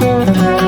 Música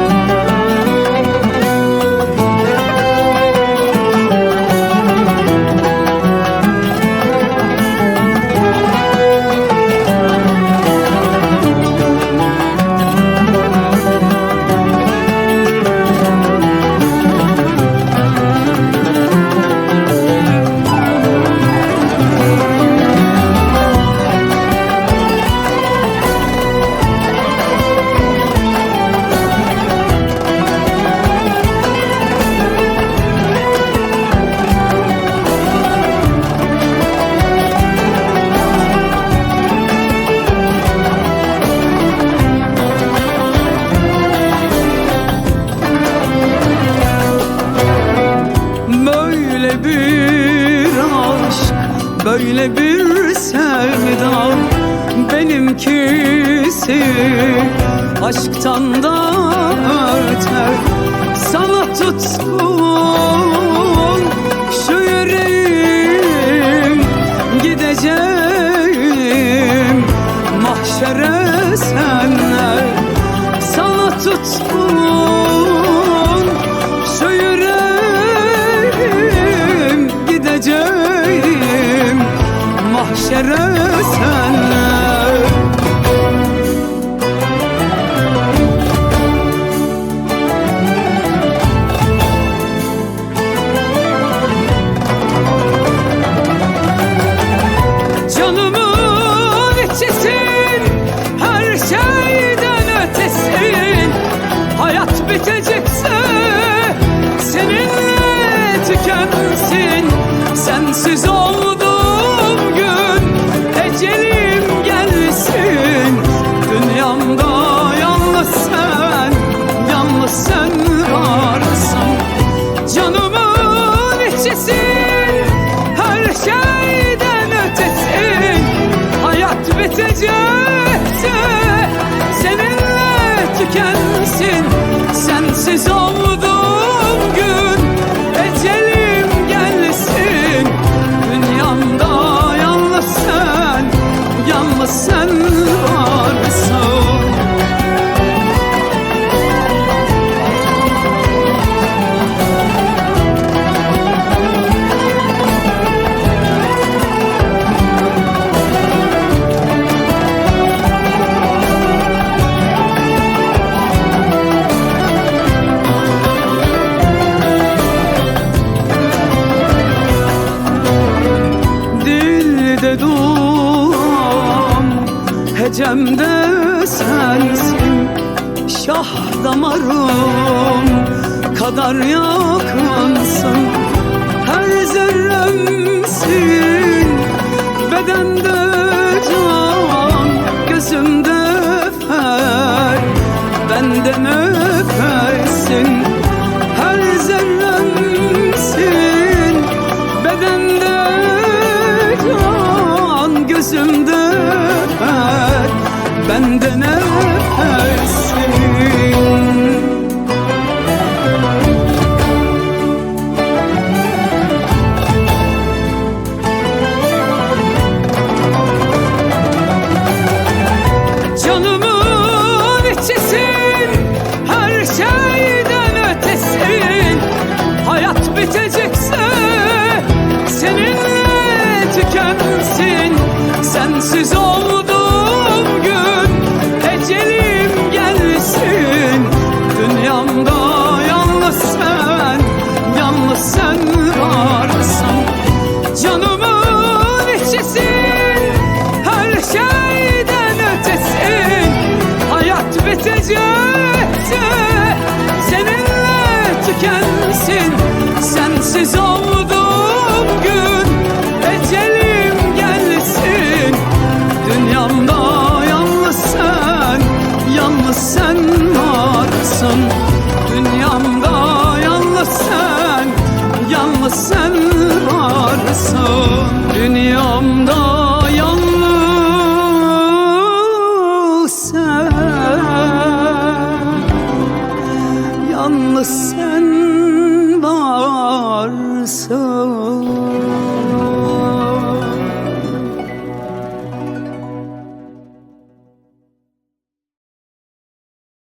Benimkisi aşktan da öte Sana tutkun şu yüreğim Gideceğim mahşere senle Sana tutkun şu yüreğim Gideceğim mahşere senle Sensiz olduğum gün Ecelim gelsin. Dünyamda yalnız sen Yalnız sen varsın. Canımın içisin Her şeyden ötesin. Hayat bitecekse Hecemde sensin Şah damarım kadar yakınsın. Her zerremsin Sensiz olduğum gün Ecelim gelsin. Dünyamda yalnız sen Yalnız sen varsın. Canımın içisin Her şeyden ötesin Hayat bitecekse Dünyamda yalnız sen, yalnız sen varsın. Dünyamda yalnız sen, yalnız sen varsın.